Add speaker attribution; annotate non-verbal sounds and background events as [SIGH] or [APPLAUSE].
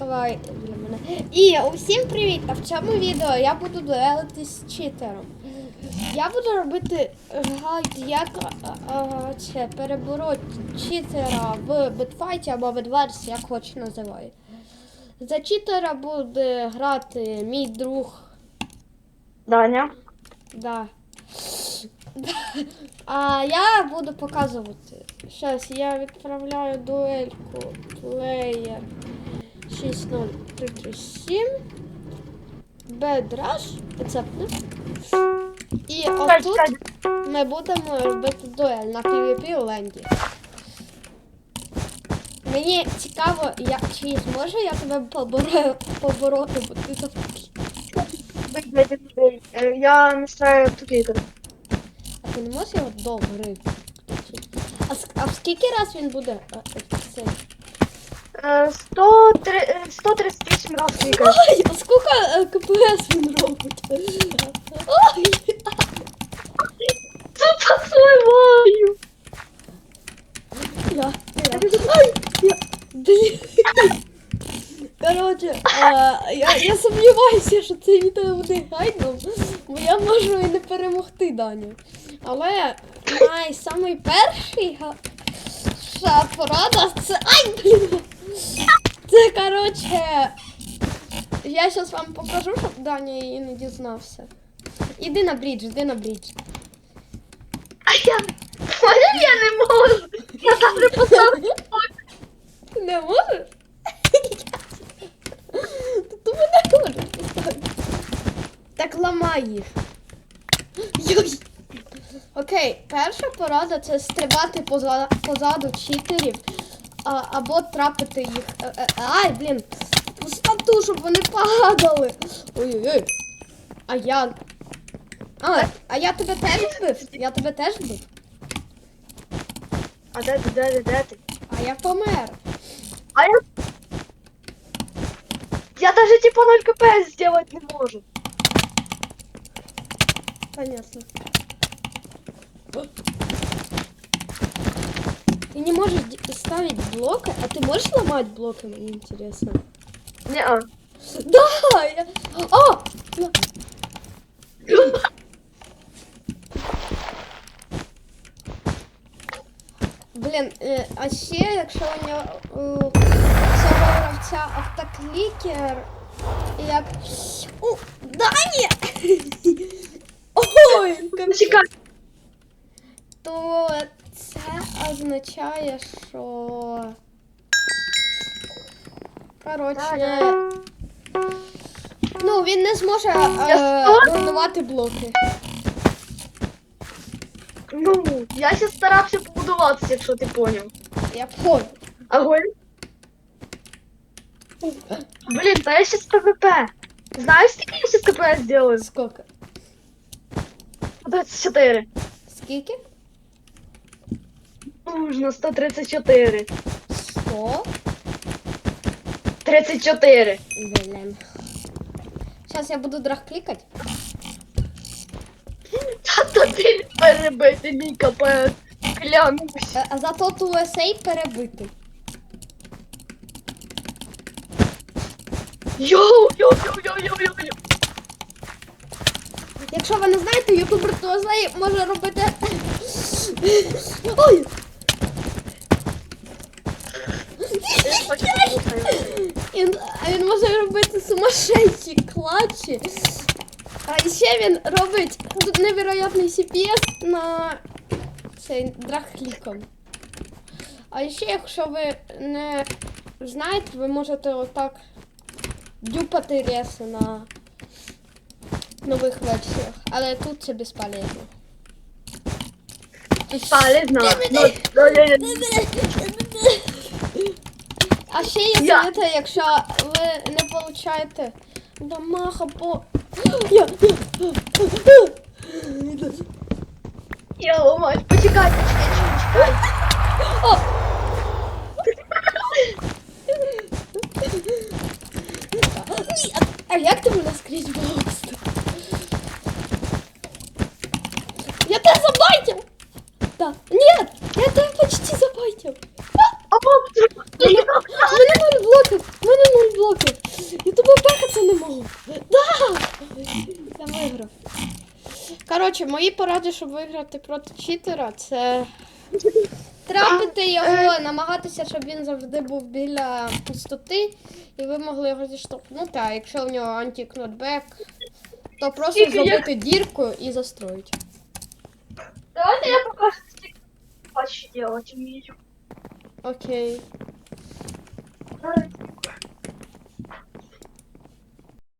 Speaker 1: вставай для мене. І усім привіт! А в цьому відео я буду дуелитись з читером. Я буду робити гайд, як а, це перебороть читера в битфайті або битверсі, як хоч називає. За читера буде грати мій друг.
Speaker 2: Даня.
Speaker 1: Да. А я буду показувати. Зараз я відправляю дуельку плеєр 60337. Бедраш. Рецептне. І отут ми будемо робити дуель на PvP Ленді. Мені цікаво, я, чи зможу я тебе поборо, побороти, бо ти такий.
Speaker 2: Бей. Е, Я настраиваю тупик.
Speaker 1: А ти не можеш його до гри? А, а в скільки раз він буде е,
Speaker 2: 138 раз кликаю.
Speaker 1: Ой, а скільки е, КПС він робить? Ой,
Speaker 2: Тут сливаю.
Speaker 1: я, я, ай, я. Коротше, е, я, я сумніваюся, що це відео буде гайдом, бо я можу і не перемогти Даню. Але найсамий перший га- ша порада це. Ай, блін! Це коротше. Я зараз вам покажу, щоб Даня її не дізнався. Іди на брідж, іди на брідж.
Speaker 2: А я... Понял, я не можу. Я там не поставлю.
Speaker 1: Не можеш? У мене можеш поставити. Так ламай їх. Йой. Окей, перша порада це стрибати поза, позаду читерів а, або трапити їх. Ай, блін, пустоту, щоб вони падали. Ой-ой-ой. А я. А, а я тебе теж вбив? Я тебе теж вбив?
Speaker 2: А де ти, де ти, де ти?
Speaker 1: А я помер.
Speaker 2: А я... Я даже типа 0 кпс сделать не можу.
Speaker 1: Понятно. Ты не можешь д- ставить блоки, а ты можешь ломать блоки, мне интересно.
Speaker 2: Не-а.
Speaker 1: Да! Я... А! Я- Блін, е, а ще, якщо у нього у цього гравця автоклікер, як. У, Дані! [LAUGHS] Ой, капець.
Speaker 2: Чекай.
Speaker 1: то це означає, що. Коротше. Ну, він не зможе е,
Speaker 2: що?
Speaker 1: блоки.
Speaker 2: Ну, я ще старався побудуватися, якщо ти поняв.
Speaker 1: Я понял.
Speaker 2: Огонь. Блін, та я сейчас ПВП. Знаєш, скільки я сейчас КПС сделаю?
Speaker 1: Сколько?
Speaker 2: 24.
Speaker 1: Скільки?
Speaker 2: Нужно 134.
Speaker 1: 100?
Speaker 2: 34.
Speaker 1: Блін. Зараз я буду драг клікати.
Speaker 2: Та то ти перебити мій КПС. Клянусь.
Speaker 1: Е, А зато ту есей перебити.
Speaker 2: Йоу, йоу, йоу, йоу, йоу, йоу, йоу.
Speaker 1: Якщо ви не знаєте, ютубер Туазей може робити. Ой! Він, а він може робити сумасшедші клатчі. А ще він робить тут невероятний CPS на цей драг-кліком. А ще, якщо ви не знаєте, ви можете отак дюпати реси на нових версіях. Але тут це безполезно.
Speaker 2: Полезно. Ну, я- я-
Speaker 1: А ще є
Speaker 2: Я-
Speaker 1: якщо ви не получаєте дамага по. Я, я,
Speaker 2: Я ломаюсь. Почекай, почекай, почекай.
Speaker 1: О! Ні, а, а як ти мене скрізь просто? Я тебе забайтив! Да. Нет, я тебе почти забайтив. Да! Я виграв. Коротше, мої поради, щоб виграти проти читера, це трапити його, намагатися, щоб він завжди був біля пустоти, і ви могли його зіштовхнути, а якщо в нього антикнотбек, то просто зробити дірку і застроїть.
Speaker 2: Давайте я покажу, як хочу робити вмію.
Speaker 1: Окей.